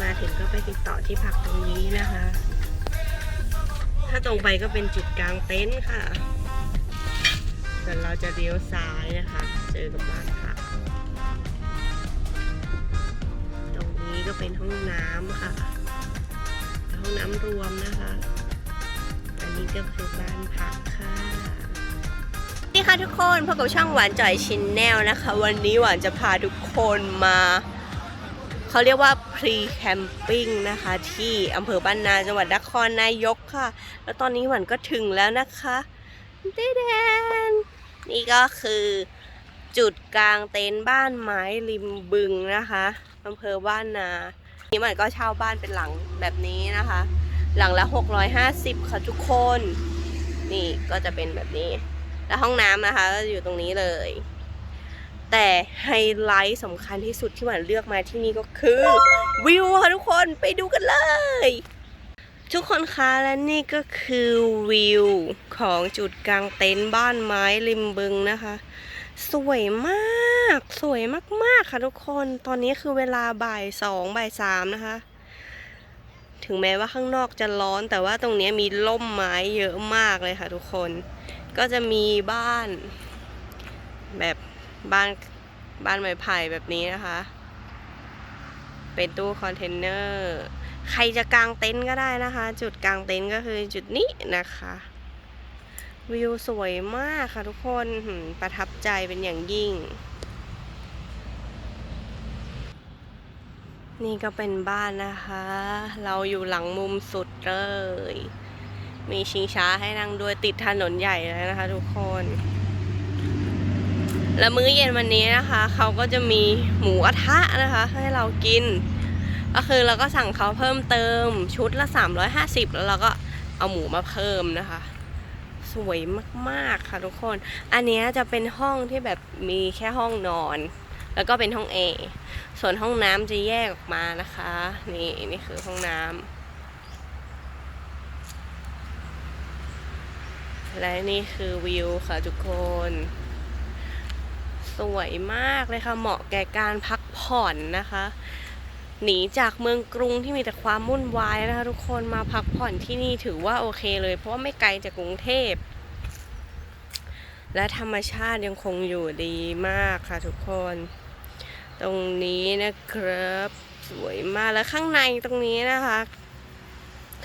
มาถึงก็ไปติดต่อที่ผักตรงนี้นะคะ ถ้าตรงไปก็เป็นจุดกลางเต็นท์ค่ะส่วนเราจะเลี้ยวซ้ายนะคะ เจอกับบ้านค่ะ ตรงนี้ก็เป็นห้องน้ำค่ะ ห้องน้ำรวมนะคะ อันนี้ก็คือบ้านพักค่ะ ค่ะทุกคนพบกับช่องหวานจ่อยชินแนลนะคะ วันนี้หวานจะพาทุกคนมา เขาเรียกว่า pre camping นะคะ ที่อำเภอบ้านนาจังหวัดนครนายกค่ะ แล้วตอนนี้หวานก็ถึงแล้วนะคะเดแดนนี่ก็คือจุดกลางเต็นท์บ้านไม้ริมบึงนะคะอำเภอบ้านนานี่หวานก็เช่าบ้านเป็นหลังแบบนี้นะคะ หลังละ 650 ค่ะทุกคน นี่ก็จะเป็นแบบนี้ แล้วห้องน้ำนะคะก็อยู่ตรงนี้เลย แต่ไฮไลท์สำคัญที่สุดที่หวานเลือกมาที่นี่ก็คือวิวค่ะทุกคนไปดูกันเลย ทุกคนคะและนี่ก็คือวิวของจุดกลางเต็นท์บ้านไม้ริมบึงนะคะ สวยมากสวยมากๆค่ะทุกคนตอนนี้คือเวลาบ่ายสองบ่ายสามนะคะถึงแม้ว่าข้างนอกจะร้อนแต่ว่าตรงนี้มีร่มไม้เยอะมากเลยค่ะทุกคน ก็จะมีบ้าน แบบบ้านบ้านไม้ไผ่แบบนี้นะคะ เป็นตู้คอนเทนเนอร์ ใครจะกางเต็นท์ก็ได้นะคะ จุดกางเต็นท์ก็คือจุดนี้นะคะ วิวสวยมากค่ะทุกคนประทับใจเป็นอย่างยิ่ง นี่ก็เป็นบ้านนะคะ เราอยู่หลังมุมสุดเลย มีชิงช้าให้นั่งด้วยติดถนนใหญ่เลยนะคะ ทุกคน แล้วมื้อเย็นวันนี้นะคะ เขาก็จะมีหมูกระทะนะคะ ให้เรากิน ก็คือเราก็สั่งเขาเพิ่มเติมชุดละ 350 แล้วเราก็เอาหมูมาเพิ่มนะคะ สวยมากๆค่ะทุกคน อันนี้จะเป็นห้องที่แบบมีแค่ห้องนอน แล้วก็เป็นห้องแอร์ส่วนห้องน้ำจะแยกออกมานะคะ นี่นี่คือห้องน้ำ และนี่คือวิวค่ะทุกคน สวยมากเลยค่ะเหมาะแก่การพักผ่อนนะคะ หนีจากเมืองกรุงที่มีแต่ความวุ่นวายนะคะ ทุกคนมาพักผ่อนที่นี่ถือว่าโอเคเลย เพราะว่าไม่ไกลจากกรุงเทพ และธรรมชาติยังคงอยู่ดีมากค่ะทุกคน ตรงนี้นะครับ สวยมากแล้วข้างในตรงนี้นะคะ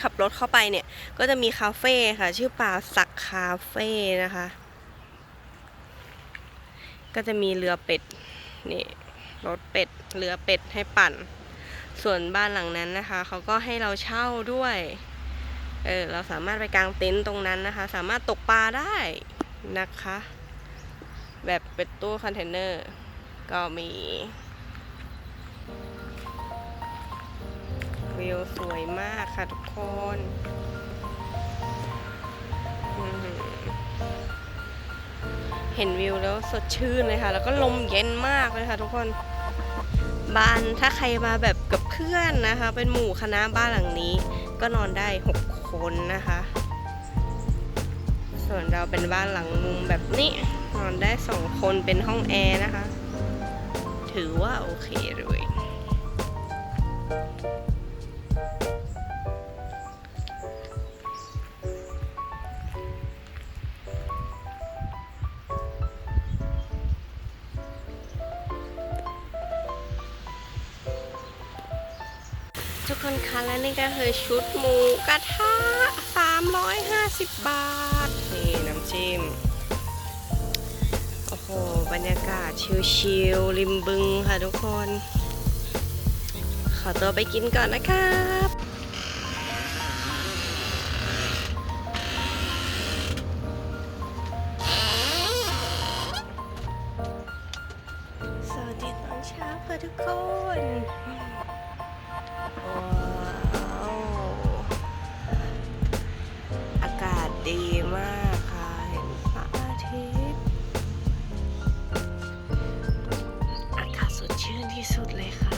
ขับรถเข้าไปเนี่ย ก็จะมีคาเฟ่ค่ะ ชื่อป่าสักคาเฟ่นะคะ ก็จะมีเรือเป็ดนี่รถเป็ดเรือเป็ดให้ปั่น ส่วนบ้านหลังนั้นนะคะเขาก็ให้เราเช่าด้วยเออเราสามารถไปกางเต็นท์ตรงนั้นนะคะ สามารถตกปลาได้นะคะ แบบเป็นตู้คอนเทนเนอร์ก็มี วิวสวยมากค่ะทุกคนเห็นวิวแล้วสดชื่นเลยค่ะ แล้วก็ลมเย็นมากเลยค่ะทุกคนบ้านถ้าใครมาแบบกับเพื่อนนะคะ เป็นหมู่คณะบ้านหลังนี้ ก็นอนได้ 6 คนนะคะ ส่วนเราเป็นบ้านหลังมุมแบบนี้ นอนได้ 2 คนเป็นห้องแอร์นะคะ ถือว่าโอเคเลย คนคะและนี่ก็คือชุดหมูกระทะ 350 บาท นี่น้ำจิ้ม โอ้โห บรรยากาศชิลๆริมบึงค่ะทุกคน ขอตัวไปกินก่อนนะครับสวัสดีตอนเช้าค่ะทุกคน อา